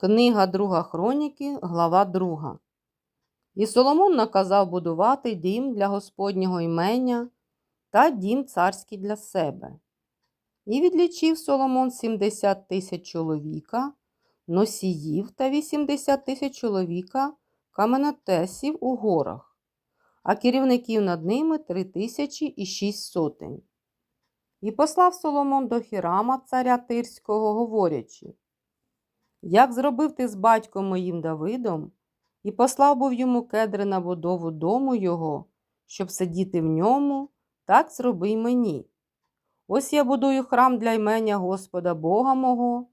Книга Друга Хроніки, глава 2. І Соломон наказав будувати дім для Господнього імення та дім царський для себе. І відлічив Соломон 70 тисяч чоловіка, носіїв та 80 тисяч чоловіка каменотесів у горах, а керівників над ними 3 тисячі і 6 сотень. І послав Соломон до Хірама, царя Тирського, говорячи, як зробив ти з батьком моїм Давидом, і послав був йому кедри на будову дому його, щоб сидіти в ньому, так зроби й мені. Ось я будую храм для імення Господа Бога мого,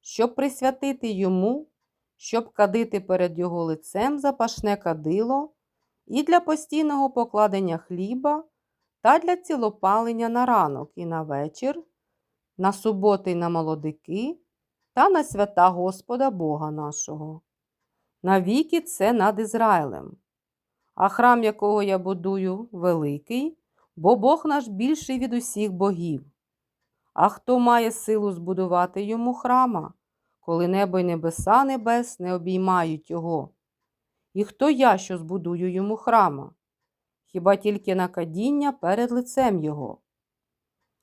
щоб присвятити йому, щоб кадити перед його лицем запашне кадило, і для постійного покладення хліба, та для цілопалення на ранок і на вечір, на суботи й на молодики та на свята Господа Бога нашого. Навіки це над Ізраїлем. А храм, якого я будую, великий, бо Бог наш більший від усіх богів. А хто має силу збудувати йому храма, коли небо й небеса небес не обіймають його? І хто я, що збудую йому храма? Хіба тільки на кадіння перед лицем його?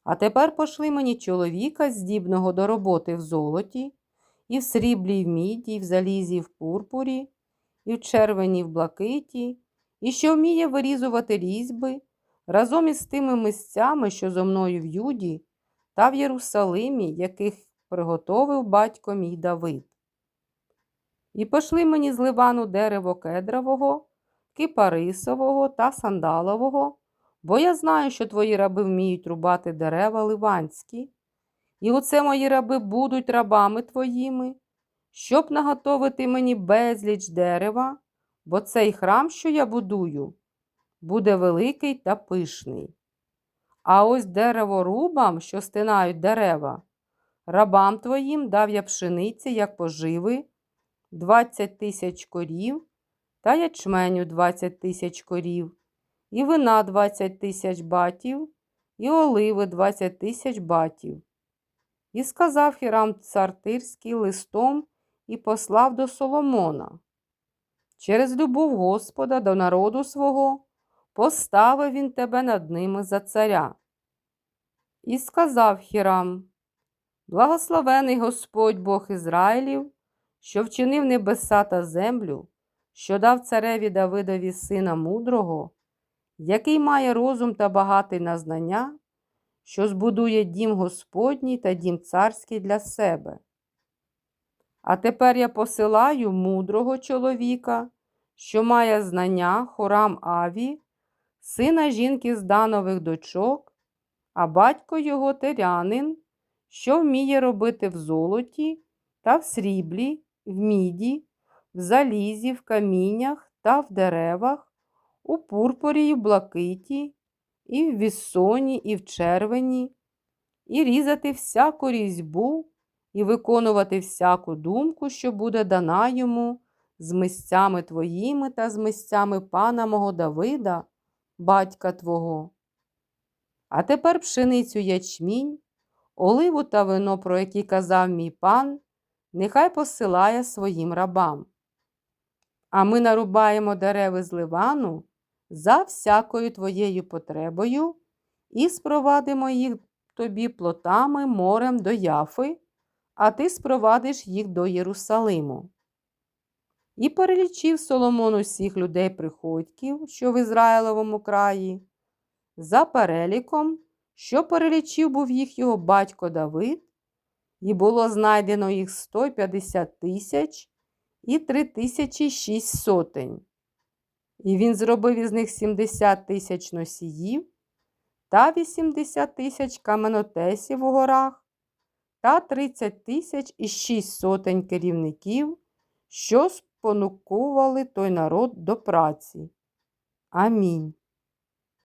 А тепер пошли мені чоловіка, здібного до роботи в золоті, і в сріблі, в міді, і в залізі, в пурпурі, і в червені, в блакиті, і що вміє вирізувати різьби разом із тими місцями, що зо мною в Юді та в Єрусалимі, яких приготовив батько мій Давид. І пошли мені з Ливану дерево кедрового, кипарисового та сандалового, бо я знаю, що твої раби вміють рубати дерева ливанські, і оце мої раби будуть рабами твоїми, щоб наготовити мені безліч дерева, бо цей храм, що я будую, буде великий та пишний. А ось дереворубам, що стинають дерева, рабам твоїм дав я пшениці, як поживи, двадцять тисяч корів та ячменю двадцять тисяч корів, і вина двадцять тисяч батів, і оливи двадцять тисяч батів. І сказав Хірам цар Тирський листом і послав до Соломона. Через любов Господа до народу свого поставив він тебе над ними за царя. І сказав Хірам, благословений Господь Бог Ізраїлів, що вчинив небеса та землю, що дав цареві Давидові сина мудрого, який має розум та багатий на знання, що збудує дім Господній та дім царський для себе. А тепер я посилаю мудрого чоловіка, що має знання хорам Аві, сина жінки з Данових дочок, а батько його терянин, що вміє робити в золоті та в сріблі, в міді, в залізі, в каміннях та в деревах, у пурпурі й блакиті, і в віссоні, і в червені, і різати всяку різьбу, і виконувати всяку думку, що буде дана йому з місцями твоїми та з місцями пана мого Давида, батька Твого. А тепер пшеницю ячмінь, оливу та вино, про які казав мій пан, нехай посилає своїм рабам. А ми нарубаємо дереви з ливану за всякою твоєю потребою і спровадимо їх тобі плотами морем до Яфи, а ти спровадиш їх до Єрусалиму. І перелічив Соломон усіх людей приходьків, що в Ізраїловому краї, за переліком, що перелічив був їх його батько Давид, і було знайдено їх 150 тисяч і 3 тисячі шість сотень. І він зробив із них 70 тисяч носіїв та 80 тисяч каменотесів у горах та 30 тисяч і 6 сотень керівників, що спонукували той народ до праці. Амінь.